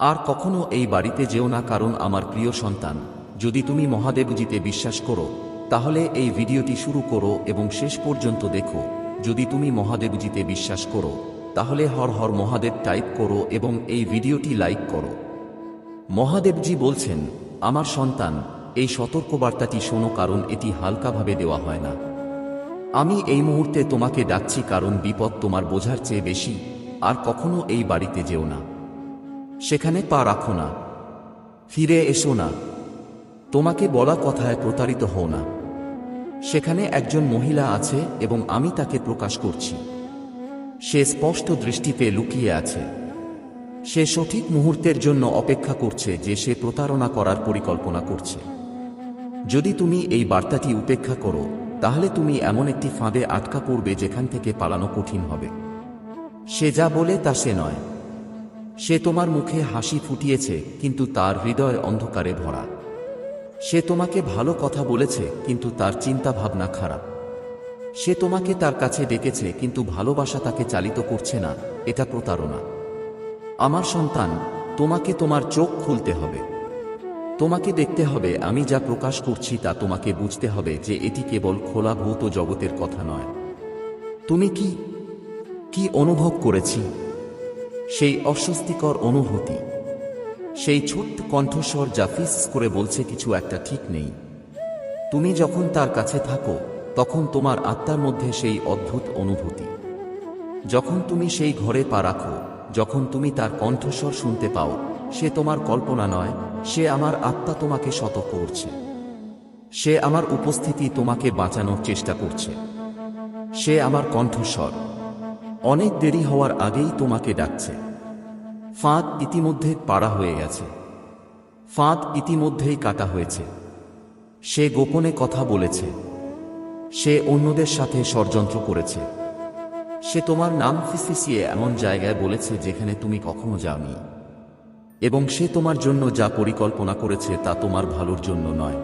আর কখনো এই বাড়িতে যেও না কারণ আমার প্রিয় সন্তান। যদি তুমি মহাদেবজিতে বিশ্বাস করো, তাহলে এই ভিডিওটি শুরু করো এবং শেষ পর্যন্ত দেখো। যদি তুমি মহাদেবজিতে বিশ্বাস করো, তাহলে হর হর মহাদেব টাইপ করো এবং এই ভিডিওটি লাইক করো। মহাদেবজি বলছেন, আমার সন্তান, এই সতর্কবার্তাটি শোনো কারণ এটি হালকাভাবে দেওয়া হয় না। আমি এই মুহূর্তে তোমাকে ডাকছি কারণ বিপদ তোমার বোঝার চেয়ে বেশি, আর কখনো এই বাড়িতে যেও না। সেখানে পা রাখো না। ফিরে এসো না। তোমাকে বলা কথায় প্রতারিত হও না। সেখানে একজন মহিলা আছে এবং আমি তাকে প্রকাশ করছি। সে স্পষ্ট দৃষ্টিতে লুকিয়ে আছে। সে সঠিক মুহূর্তের জন্য অপেক্ষা করছে যে সে প্রতারণা করার পরিকল্পনা করছে। যদি তুমি এই বার্তাটি উপেক্ষা করো, তাহলে তুমি এমন একটি ফাঁদে আটকা পড়বে যেখান থেকে পালানো কঠিন হবে। সে যা বলে তা সে নয়। সে তোমার মুখে হাসি ফুটিয়েছে, কিন্তু তার হৃদয় অন্ধকারে ভরা। সে তোমাকে ভালো কথা বলেছে, কিন্তু তার চিন্তা ভাবনা খারাপ। সে তোমাকে তার কাছে ডেকেছে, কিন্তু ভালোবাসা তাকে চালিত করছে না, এটা প্রতারণা। আমার সন্তান, তোমাকে তোমার চোখ খুলতে হবে। তোমাকে দেখতে হবে, আমি যা প্রকাশ করছি তা তোমাকে বুঝতে হবে যে এটি কেবল খোলা ভৌত জগতের কথা নয়। তুমি কি কি অনুভব করেছি? সেই অস্বস্তিকর অনুভূতি। সেই ছোট্ট কণ্ঠস্বর যা ফিস করে বলছে কিছু একটা ঠিক নেই। তুমি যখন তার কাছে থাকো, তখন তোমার আত্মার মধ্যে সেই অদ্ভুত অনুভূতি। যখন তুমি সেই ঘরে পা রাখো, যখন তুমি তার কণ্ঠস্বর শুনতে পাও, সে তোমার কল্পনা নয়, সে আমার আত্মা তোমাকে সতর্ক করছে। সে আমার উপস্থিতি তোমাকে বাঁচানোর চেষ্টা করছে। সে আমার কণ্ঠস্বর অনেক দেরি হওয়ার আগেই তোমাকে ডাকছে। ফাঁদ ইতিমধ্যে পাড়া হয়ে গেছে। ফাঁদ ইতিমধ্যেই কাটা হয়েছে। সে গোপনে কথা বলেছে। সে অন্যদের সাথে ষড়যন্ত্র করেছে। সে তোমার নাম ফিসফিসিয়ে এমন জায়গায় বলেছে যেখানে তুমি কখনো যাওনি। এবং সে তোমার জন্য যা পরিকল্পনা করেছে তা তোমার ভালোর জন্য নয়।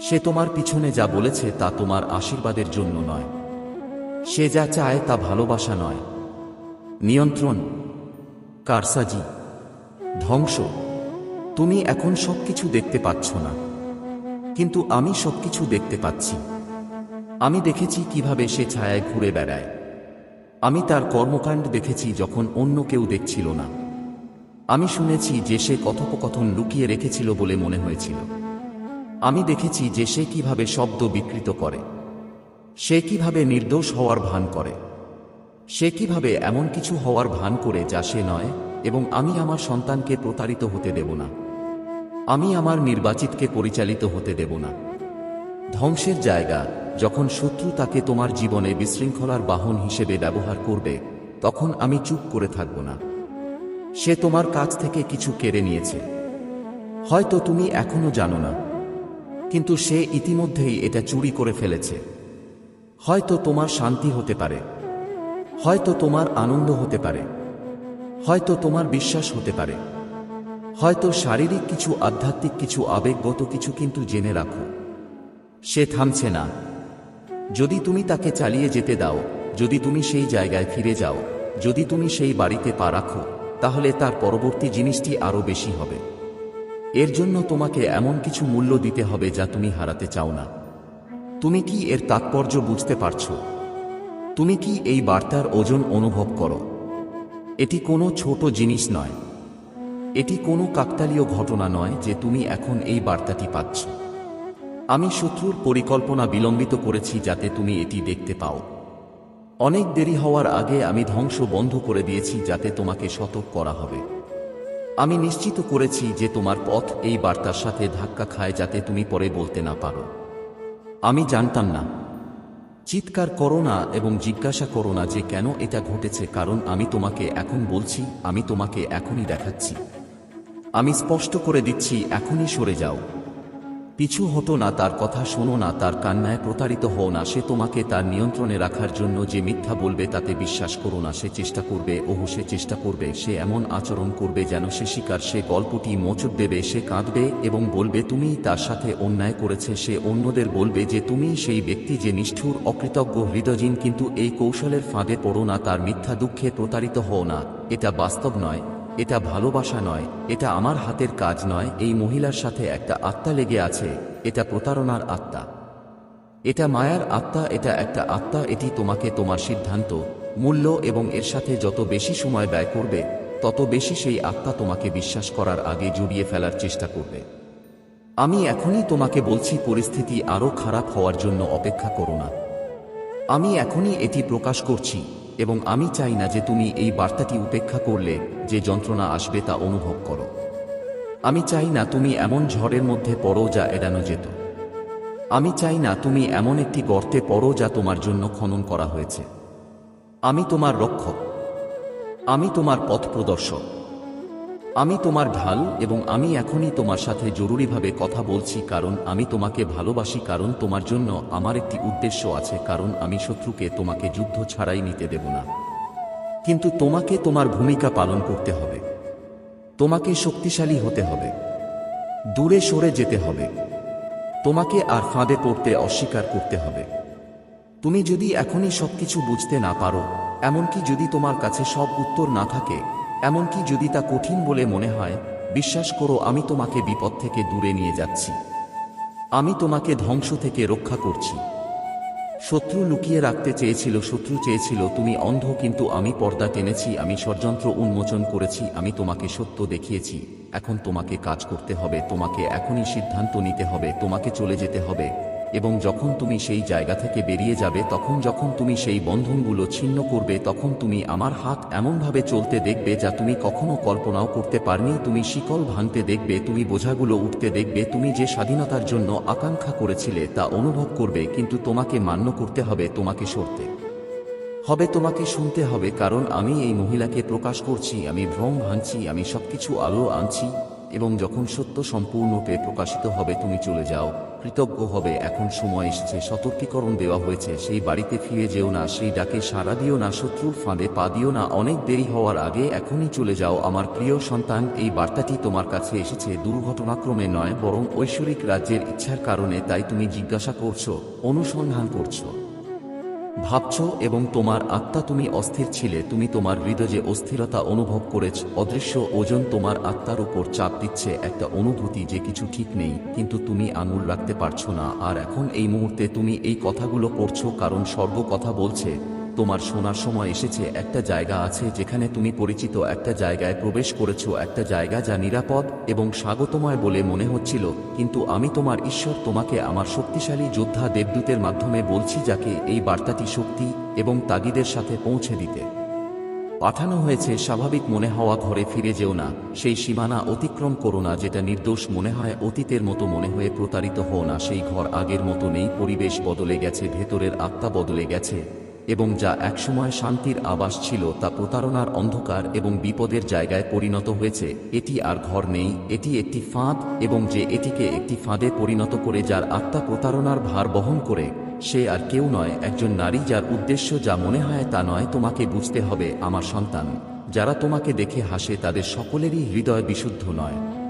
সে তোমার পিছনে যা বলেছে তা তোমার আশীর্বাদের জন্য নয়। সে যা চায় তা ভালোবাসা নয়। নিয়ন্ত্রণ, কারসাজি, ধ্বংস। তুমি এখন সবকিছু দেখতে পাচ্ছ না। কিন্তু আমি সবকিছু দেখতে পাচ্ছি। আমি দেখেছি কীভাবে সে ছায়ায় ঘুরে বেড়ায়। আমি তার কর্মকাণ্ড দেখেছি যখন অন্য কেউ দেখছিল না। আমি শুনেছি যে সে কথোপকথন লুকিয়ে রেখেছিল বলে মনে হয়েছিল। আমি দেখেছি যে সে কীভাবে শব্দ বিকৃত করে। সে কীভাবে নির্দোষ হওয়ার ভান করে? সে কীভাবে এমন কিছু হওয়ার ভান করে যা সে নয় এবং আমি আমার সন্তানকে প্রতারিত হতে দেব না? আমি আমার নির্বাচিতকে পরিচালিত হতে দেব না। ধ্বংসের জায়গা যখন শত্রু তাকে তোমার জীবনে বিশৃঙ্খলার বাহন হিসেবে ব্যবহার করবে, তখন আমি চুপ করে থাকব না। সে তোমার কাছ থেকে কিছু কেড়ে নিয়েছে। হয়তো তুমি এখনও জানো না, কিন্তু সে ইতিমধ্যেই এটা চুরি করে ফেলেছে। হয়তো তোমার শান্তি হতে পারে। হয়তো তোমার আনন্দ হতে পারে। হয়তো তোমার বিশ্বাস হতে পারে। হয়তো শারীরিক কিছু, আধ্যাত্মিক কিছু, আবেগগত কিছু কিন্তু জেনে রাখো। সে থামছে না। যদি তুমি তাকে চালিয়ে যেতে দাও, যদি তুমি সেই জায়গায় ফিরে যাও, যদি তুমি সেই বাড়িতে পা রাখো, তাহলে তার পরবর্তী জিনিসটি আরও বেশি হবে। এর জন্য তোমাকে এমন কিছু মূল্য দিতে হবে যা তুমি হারাতে চাও না। তুমি কি এর তাৎপর্য বুঝতে পারছ? তুমি কি এই বার্তার ওজন অনুভব করো? এটি কোনো ছোট জিনিস নয়। এটি কোনো কাকতালীয় ঘটনা নয় যে তুমি এখন এই বার্তাটি পাচ্ছ। আমি শত্রুর পরিকল্পনা বিলম্বিত করেছি যাতে তুমি এটি দেখতে পাও। অনেক দেরি হওয়ার আগে আমি ধ্বংস বন্ধ করে দিয়েছি যাতে তোমাকে সতর্ক করা হবে। আমি নিশ্চিত করেছি যে তোমার পথ এই বার্তার সাথে ধাক্কা খায় যাতে তুমি পরে বলতে না পারো। আমি জানতাম না। চিৎকার করো না এবং জিজ্ঞাসা করো না যে কেন এটা ঘটেছে, কারণ আমি তোমাকে এখন বলছি, আমি তোমাকে এখনই দেখাচ্ছি। আমি স্পষ্ট করে দিচ্ছি, এখনই সরে যাও। পিছু হতো না, তার কথা শোনো না, তার কান্নায় প্রতারিত হও না, সে তোমাকে তার নিয়ন্ত্রণে রাখার জন্য যে মিথ্যা বলবে তাতে বিশ্বাস করো না, সে চেষ্টা করবে, ওহ, সে চেষ্টা করবে, সে এমন আচরণ করবে যেন সে শিকার, সে গল্পটি মোচক দেবে, সে কাঁদবে এবং বলবে, তুমি তার সাথে অন্যায় করেছে সে অন্যদের বলবে যে, তুমি সেই ব্যক্তি যে নিষ্ঠুর, অকৃতজ্ঞ হৃদয়হীন, কিন্তু এই কৌশলের ফাঁদে পড়ো না, তার মিথ্যা দুঃখে প্রতারিত হও না এটা বাস্তব নয়। এটা ভালোবাসা নয়, এটা আমার হাতের কাজ নয়, এই মহিলার সাথে একটা আত্মা লেগে আছে, এটা প্রতারণার আত্মা। এটা মায়ার আত্মা, এটা একটা আত্মা, এটি তোমাকে তোমার সিদ্ধান্ত, মূল্য এবং এর সাথে যত বেশি সময় ব্যয় করবে, তত বেশি সেই আত্মা তোমাকে বিশ্বাস করার আগে জড়িয়ে ফেলার চেষ্টা করবে। আমি এখনই তোমাকে বলছি, পরিস্থিতি আরও খারাপ হওয়ার জন্য অপেক্ষা করো না। আমি এখনই এটি প্রকাশ করছি। এবং আমি চাই না যে তুমি এই বার্তাটি উপেক্ষা করলে যে যন্ত্রণা আসবে তা অনুভব করো। আমি চাই না তুমি এমন ঝড়ের মধ্যে পড়ো যা এড়ানো যেত। আমি চাই না তুমি এমন একটি গর্তে পড়ো যা তোমার জন্য খনন করা হয়েছে। আমি তোমার রক্ষক। আমি তোমার পথ প্রদর্শক আমি তোমার ঢাল এবং আমি এখনই তোমার সাথে জরুরিভাবে কথা বলছি কারণ আমি তোমাকে ভালোবাসি কারণ তোমার জন্য আমার একটি উদ্দেশ্য আছে কারণ আমি শত্রুকে তোমাকে যুদ্ধ ছাড়াই নিতে দেব না। কিন্তু তোমাকে তোমার ভূমিকা পালন করতে হবে। তোমাকে শক্তিশালী হতে হবে। দূরে সরে যেতে হবে। তোমাকে আর ফাঁদে পড়তে অস্বীকার করতে হবে। তুমি যদি এখনই সবকিছু বুঝতে না পারো, এমনকি যদি তোমার কাছে সব উত্তর না থাকে এমনকি যদি তা কঠিন বলে মনে হয়, বিশ্বাস করো আমি তোমাকে বিপদ থেকে দূরে নিয়ে যাচ্ছি। আমি তোমাকে ধ্বংস থেকে রক্ষা করছি। শত্রু লুকিয়ে রাখতে চেয়েছিল, শত্রু চেয়েছিল, তুমি অন্ধ, কিন্তু আমি পর্দা টেনেছি, আমি ষড়যন্ত্র উন্মোচন করেছি, আমি তোমাকে সত্য দেখিয়েছি, এখন তোমাকে কাজ করতে হবে, তোমাকে এখনই সিদ্ধান্ত নিতে হবে, তোমাকে চলে যেতে হবে। এবং যখন তুমি সেই জায়গা থেকে বেরিয়ে যাবে, তখন যখন তুমি সেই বন্ধনগুলো ছিন্ন করবে, তখন তুমি আমার হাত এমনভাবে চলতে দেখবে যা তুমি কখনো কল্পনাও করতে পারনি। তুমি শিকল ভাঙতে দেখবে, তুমি বোঝাগুলো উঠতে দেখবে, তুমি যে স্বাধীনতার জন্য আকাঙ্ক্ষা করেছিলে তা অনুভব করবে, কিন্তু তোমাকে মান্য করতে হবে, তোমাকে সরতে হবে, তোমাকে শুনতে হবে, কারণ আমি এই মহিলাকে প্রকাশ করছি, আমি ভ্রম ভাঙছি, আমি সবকিছু আলো আনছি। এবং যখন সত্য সম্পূর্ণরূপে প্রকাশিত হবে, তুমি চলে যাও। কৃতজ্ঞ হবে, এখন সময় এসেছে, সতর্কীকরণ দেওয়া হয়েছে, সেই বাড়িতে ফিরে যেও না, সেই ডাকে সাড়া দিও না, শত্রুর ফাঁদে পা দিও না, অনেক দেরি হওয়ার আগে এখনই চলে যাও। আমার প্রিয় সন্তান, এই বার্তাটি তোমার কাছে এসেছে দুর্ঘটনাক্রমে নয়, বরং ঐশ্বরিক রাজ্যের ইচ্ছার কারণে, তাই তুমি জিজ্ঞাসা করছ, অনুসন্ধান করছ। ভাবছ এবং তোমার আত্মা তুমি অস্থির ছিলে, তুমি তোমার হৃদয়ে অস্থিরতা অনুভব করেছ, অদৃশ্য ওজন তোমার আত্মার উপর চাপ দিচ্ছে, একটা অনুভূতি যে কিছু ঠিক নেই, কিন্তু তুমি আঙুল রাখতে পারছ না। আর এখন এই মুহূর্তে তুমি এই কথাগুলো করছ কারণ সর্ব কথা বলছে তোমার শোনার সময় এসেছে, একটা জায়গা আছে যেখানে তুমি পরিচিত, একটা জায়গায় প্রবেশ করেছ, একটা জায়গা যা নিরাপদ এবং স্বাগতময় বলে মনে হচ্ছিল, কিন্তু আমি তোমার ঈশ্বর তোমাকে আমার শক্তিশালী যোদ্ধা দেবদূতের মাধ্যমে বলছি যাকে এই বার্তাটি শক্তি এবং তাগিদের সাথে পৌঁছে দিতে। পাঠানো হয়েছে, স্বাভাবিক মনে হওয়া ঘরে ফিরে যেও না, সেই সীমানা অতিক্রম করো না যেটা নির্দোষ মনে হয় অতীতের মতো মনে হয়ে প্রতারিত হও না, সেই ঘর আগের মতো নেই, পরিবেশ বদলে গেছে, ভেতরের আত্মা বদলে গেছে। এবং যা একসময় শান্তির আবাস ছিল তা প্রতারণার অন্ধকার এবং বিপদের জায়গায় পরিণত হয়েছে। এটি আর ঘর নেই, এটি একটি ফাঁদ এবং যে এটিকে একটি ফাঁদে পরিণত করে যার আত্মা প্রতারণার ভার বহন করে, সে আর কেউ নয়, একজন নারী যার উদ্দেশ্য যা মনে হয় তা নয়, তোমাকে বুঝতে হবে, আমার সন্তান। যারা তোমাকে দেখে হাসে তাদের সকলেরই হৃদয় বিশুদ্ধ নয়।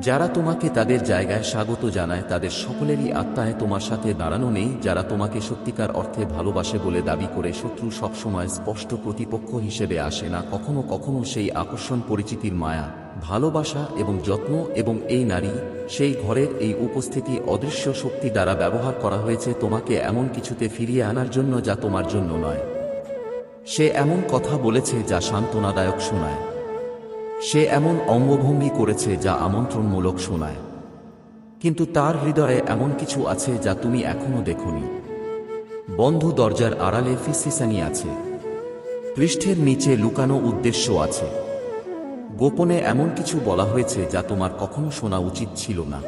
যারা তোমাকে তাদের জায়গায় স্বাগত জানায়, তাদের সকলেরই আত্মায় তোমার সাথে দাঁড়ানো নেই, যারা তোমাকে সত্যিকার অর্থে ভালোবাসে বলে দাবি করে শত্রু সবসময় স্পষ্ট প্রতিপক্ষ হিসেবে আসে না, কখনো কখনো সেই আকর্ষণ পরিচিতির মায়া, ভালোবাসা এবং যত্ন এবং এই নারী, সেই ঘরের এই উপস্থিতি অদৃশ্য শক্তি দ্বারা ব্যবহার করা হয়েছে তোমাকে এমন কিছুতে ফিরিয়ে আনার জন্য যা তোমার জন্য নয়। সে এমন কথা বলেছে যা সান্ত্বনাদায়ক শোনায়। সে এমন অঙ্গভঙ্গি করেছে যা আমন্ত্রণমূলক শোনায়। কিন্তু তার হৃদয়ে এমন কিছু আছে যা তুমি এখনও দেখনি। বন্ধ দরজার আড়ালে ফিসিসানি আছে। পৃষ্ঠের নিচে লুকানো উদ্দেশ্য আছে। গোপনে এমন কিছু বলা হয়েছে যা তোমার কখনো শোনা উচিত ছিল না।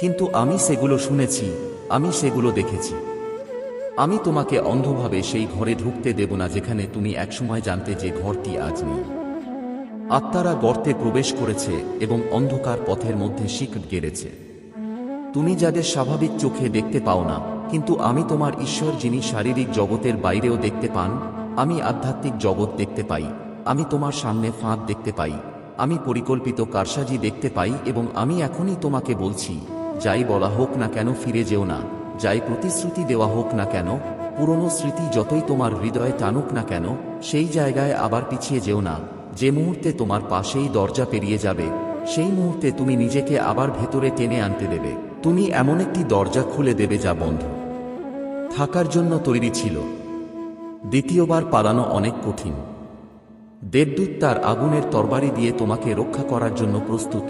কিন্তু আমি সেগুলো শুনেছি, আমি সেগুলো দেখেছি। আমি তোমাকে অন্ধভাবে সেই ঘরে ঢুকতে দেব না যেখানে তুমি একসময় জানতে যে ঘরটি আজ নেই। আত্মারা গর্তে প্রবেশ করেছে এবং অন্ধকার পথের মধ্যে শিখ গেড়েছে। তুমি যাদের স্বাভাবিক চোখে দেখতে পাও না, কিন্তু আমি তোমার ঈশ্বর যিনি শারীরিক জগতের বাইরেও দেখতে পান, আমি আধ্যাত্মিক জগৎ দেখতে পাই, আমি তোমার সামনে ফাঁদ দেখতে পাই, আমি পরিকল্পিত কারসাজি দেখতে পাই এবং আমি এখনই তোমাকে বলছি, যাই বলা হোক না কেন ফিরে যেও না, যাই প্রতিশ্রুতি দেওয়া হোক না কেন, পুরনো স্মৃতি যতই তোমার হৃদয়ে টানুক না কেন, সেই জায়গায় আবার পিছিয়ে যেও না। যে মুহূর্তে তোমার পাশেই দরজা পেরিয়ে যাবে, সেই মুহূর্তে তুমি নিজেকে আবার ভেতরে টেনে আনতে দেবে। তুমি এমন একটি দরজা খুলে দেবে যা বন্ধ। থাকার জন্য তৈরি ছিল। দ্বিতীয়বার পালানো অনেক কঠিন। দেবদূত তার আগুনের তরবারি দিয়ে তোমাকে রক্ষা করার জন্য প্রস্তুত।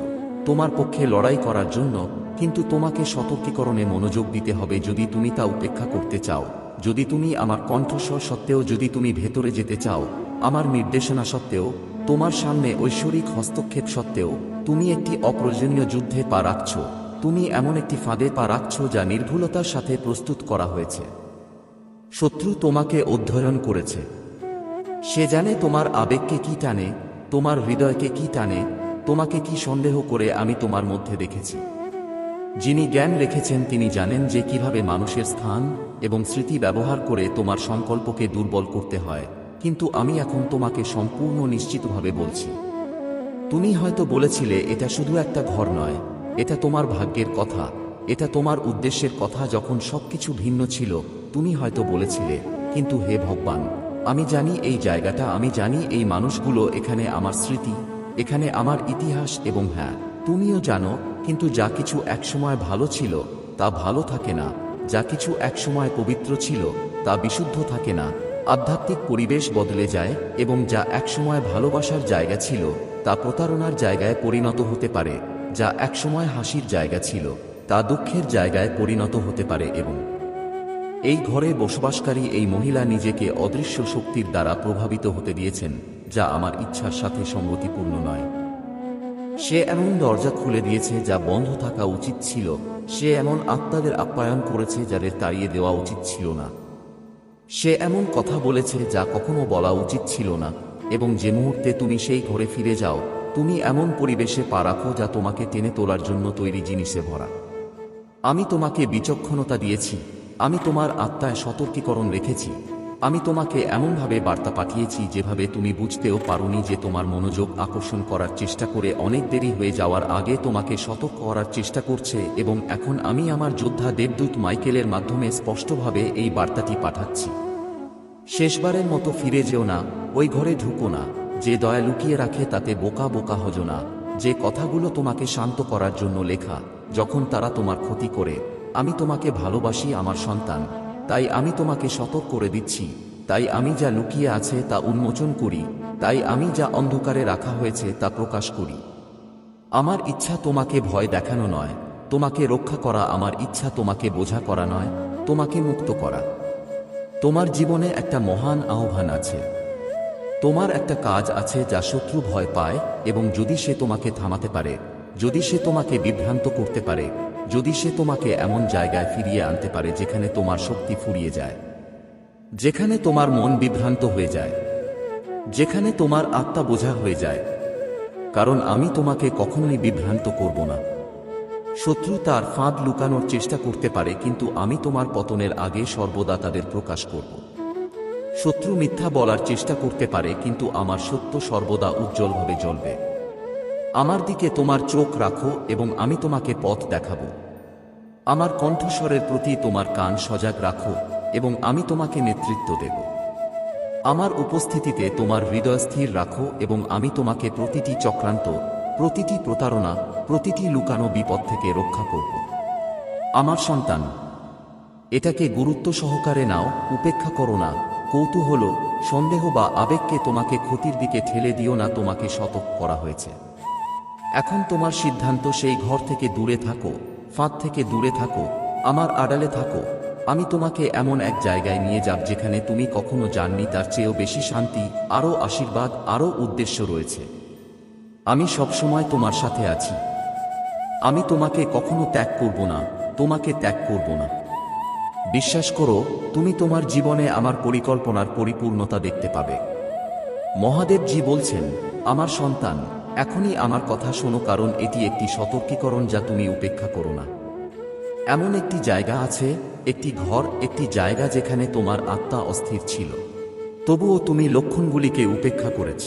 তোমার পক্ষে লড়াই করার জন্য কিন্তু তোমাকে সতর্কীকরণে মনোযোগ দিতে হবে যদি তুমি তা উপেক্ষা করতে চাও। যদি তুমি আমার কণ্ঠস্বর সত্ত্বেও যদি তুমি ভেতরে যেতে চাও, আমার নির্দেশনা সত্ত্বেও তোমার সামনে ঐশ্বরিক হস্তক্ষেপ সত্ত্বেও, তুমি একটি অপ্রয়োজনীয় যুদ্ধে পা রাখছ। তুমি এমন একটি ফাঁদে পা রাখছ যা নির্ভুলতার সাথে প্রস্তুত করা হয়েছে। শত্রু তোমাকে অধ্যয়ন করেছে। সে জানে তোমার আবেগকে কি টানে, তোমার হৃদয়কে কি টানে, তোমাকে কি সন্দেহ করে আমি তোমার মধ্যে দেখেছি। যিনি জ্ঞান রেখেছেন তিনি জানেন যে কীভাবে মানুষের স্থান এবং স্মৃতি ব্যবহার করে তোমার সংকল্পকে দুর্বল করতে হয়। কিন্তু আমি এখন তোমাকে সম্পূর্ণ নিশ্চিতভাবে বলছি। তুমি হয়তো বলেছিলে, এটা শুধু একটা ঘর নয়, এটা তোমার ভাগ্যের কথা, এটা তোমার উদ্দেশ্যের কথা যখন সবকিছু ভিন্ন ছিল, তুমি হয়তো বলেছিলে, কিন্তু হে ভগবান, আমি জানি এই জায়গাটা, আমি জানি এই মানুষগুলো এখানে আমার স্মৃতি, এখানে আমার ইতিহাস এবং হ্যাঁ তুমিও জানো, কিন্তু যা কিছু একসময় ভালো ছিল, তা ভালো থাকে না, যা কিছু একসময় পবিত্র ছিল, তা বিশুদ্ধ থাকে না আধ্যাত্মিক পরিবেশ বদলে যায় এবং যা একসময় ভালোবাসার জায়গা ছিল, তা প্রতারণার জায়গায় পরিণত হতে পারে, যা একসময় হাসির জায়গা ছিল, তা দুঃখের জায়গায় পরিণত হতে পারে এবং এই ঘরে বসবাসকারী এই মহিলা নিজেকে অদৃশ্য শক্তির দ্বারা প্রভাবিত হতে দিয়েছেন, যা আমার ইচ্ছার সাথে সঙ্গতিপূর্ণ নয়। সে এমন দরজা খুলে দিয়েছে যা বন্ধ থাকা উচিত ছিল, সে এমন আত্মাদের আপ্যায়ন করেছে যাদের তাড়িয়ে দেওয়া উচিত ছিল না। সে এমন কথা বলেছে যা কখনো বলা উচিত ছিল না, এবং যে মুহূর্তে তুমি সেই ঘরে ফিরে যাও, তুমি এমন পরিবেশে পা রাখো যা তোমাকে টেনে তোলার জন্য তৈরি জিনিসে ভরা। আমি তোমাকে বিচক্ষণতা দিয়েছি, আমি তোমার আত্মায় সতর্কীকরণ রেখেছি আমি তোমাকে এমনভাবে বার্তা পাঠিয়েছি যেভাবে তুমি বুঝতেও পারোনি যে তোমার মনোযোগ আকর্ষণ করার চেষ্টা করে অনেক দেরি হয়ে যাওয়ার আগে তোমাকে সতর্ক করার চেষ্টা করছে এবং এখন আমি আমার যোদ্ধা দেবদূত মাইকেলের মাধ্যমে স্পষ্টভাবে এই বার্তাটি পাঠাচ্ছি। শেষবারের মতো ফিরে যেও না, ওই ঘরে ঢুকো না, যে দয়া লুকিয়ে রাখে তাতে বোকা বোকা হজো না, যে কথাগুলো তোমাকে শান্ত করার জন্য লেখা, যখন তারা তোমার ক্ষতি করে, আমি তোমাকে ভালোবাসি আমার সন্তান। তাই আমি তোমাকে সতর্ক করে দিচ্ছি। তাই আমি যা লুকিয়ে আছে তা উন্মোচন করি। তাই আমি যা অন্ধকারে রাখা হয়েছে তা প্রকাশ করি। আমার ইচ্ছা তোমাকে ভয় দেখানো নয়। তোমাকে রক্ষা করা আমার ইচ্ছা তোমাকে বোঝা করা নয়। তোমাকে মুক্ত করা। তোমার জীবনে একটা মহান আহ্বান আছে। তোমার একটা কাজ আছে যা শত্রু ভয় পায় এবং যদি সে তোমাকে থামাতে পারে, যদি সে তোমাকে বিভ্রান্ত করতে পারে যদি সে তোমাকে এমন জায়গায় ফিরিয়ে আনতে পারে যেখানে তোমার শক্তি ফুরিয়ে যায়, যেখানে তোমার মন বিভ্রান্ত হয়ে যায়, যেখানে তোমার আত্মা বোঝা হয়ে যায়, কারণ আমি তোমাকে কখনোই বিভ্রান্ত করব না। শত্রু তার ফাঁদ লুকানোর চেষ্টা করতে পারে, কিন্তু আমি তোমার পতনের আগে সর্বদা তাদের প্রকাশ করব। শত্রু মিথ্যা বলার চেষ্টা করতে পারে, কিন্তু আমার সত্য সর্বদা উজ্জ্বলভাবে জ্বলবে। আমার দিকে তোমার চোখ রাখো এবং আমি তোমাকে পথ দেখাব। আমার কণ্ঠস্বরের প্রতি তোমার কান সজাগ রাখো এবং আমি তোমাকে নেতৃত্ব দেব। আমার উপস্থিতিতে তোমার হৃদয় স্থির রাখো এবং আমি তোমাকে প্রতিটি চক্রান্ত, প্রতিটি প্রতারণা, প্রতিটি লুকানো বিপদ থেকে রক্ষা করব। আমার সন্তান, এটাকে গুরুত্ব সহকারে নাও, উপেক্ষা করো না, কৌতূহল সন্দেহ বা আবেগকে তোমাকে ক্ষতির দিকে ঠেলে দিও না, তোমাকে সতর্ক করা হয়েছে। এখন তোমার সিদ্ধান্ত সেই ঘর থেকে দূরে থাকো, ফাঁদ থেকে দূরে থাকো, আমার আড়ালে থাকো। আমি তোমাকে এমন এক জায়গায় নিয়ে যাব যেখানে তুমি কখনো জাননি তার চেয়েও বেশি শান্তি, আরও আশীর্বাদ, আরও উদ্দেশ্য রয়েছে। আমি সবসময় তোমার সাথে আছি। আমি তোমাকে কখনো ত্যাগ করব না, তোমাকে ত্যাগ করব না। বিশ্বাস করো, তুমি তোমার জীবনে আমার পরিকল্পনার পরিপূর্ণতা দেখতে পাবে। মহাদেবজি বলছেন, আমার সন্তান এখনই আমার কথা শোনো, কারণ এটি একটি সতর্কীকরণ যা তুমি উপেক্ষা করো না। এমন একটি জায়গা আছে, একটি ঘর, একটি জায়গা যেখানে তোমার আত্মা অস্থির ছিল। তবুও তুমি লক্ষণগুলিকে উপেক্ষা করেছ।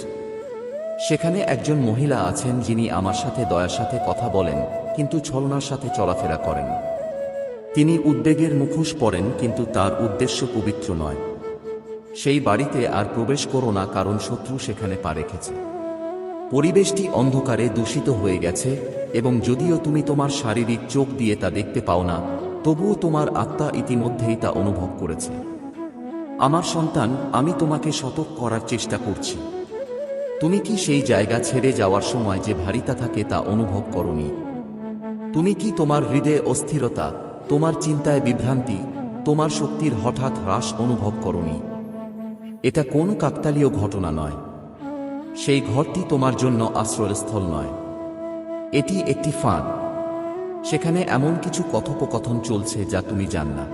সেখানে একজন মহিলা আছেন যিনি আমার সাথে দয়ার সাথে কথা বলেন, কিন্তু ছলনার সাথে চলাফেরা করেন। তিনি উদ্বেগের মুখোশ পরেন, কিন্তু তার উদ্দেশ্য পবিত্র নয়। সেই বাড়িতে আর প্রবেশ করো না, কারণ শত্রু সেখানে পা রেখেছে। পরিবেশটি অন্ধকারে দূষিত হয়ে গেছে, এবং যদিও তুমি তোমার শারীরিক চোখ দিয়ে তা দেখতে পাও না, তবুও তোমার আত্মা ইতিমধ্যেই তা অনুভব করেছে। আমার সন্তান, আমি তোমাকে সতর্ক করার চেষ্টা করছি। তুমি কি সেই জায়গা ছেড়ে যাওয়ার সময় যে ভারিতা থাকে তা অনুভব করনি? তুমি কি তোমার হৃদয়ে অস্থিরতা, তোমার চিন্তায় বিভ্রান্তি, তোমার শক্তির হঠাৎ হ্রাস অনুভব করনি? এটা কোন কাকতালীয় ঘটনা নয়। সেই ঘরটি তোমার জন্য আশ্রয়স্থল নয়। এটি একটি ফাঁদ। সেখানে এমন কিছু কথোপকথন চলছে যা তুমি জান না।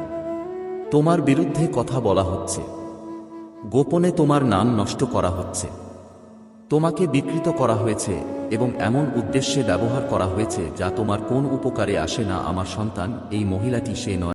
তোমার বিরুদ্ধে কথা বলা হচ্ছে। গোপনে তোমার নাম নষ্ট করা হচ্ছে। তোমাকে বিকৃত করা হয়েছে এবং এমন উদ্দেশ্যে ব্যবহার করা হয়েছে যা তোমার কোন উপকারে আসে না। আমার সন্তান, এই মহিলাটি সে নয়।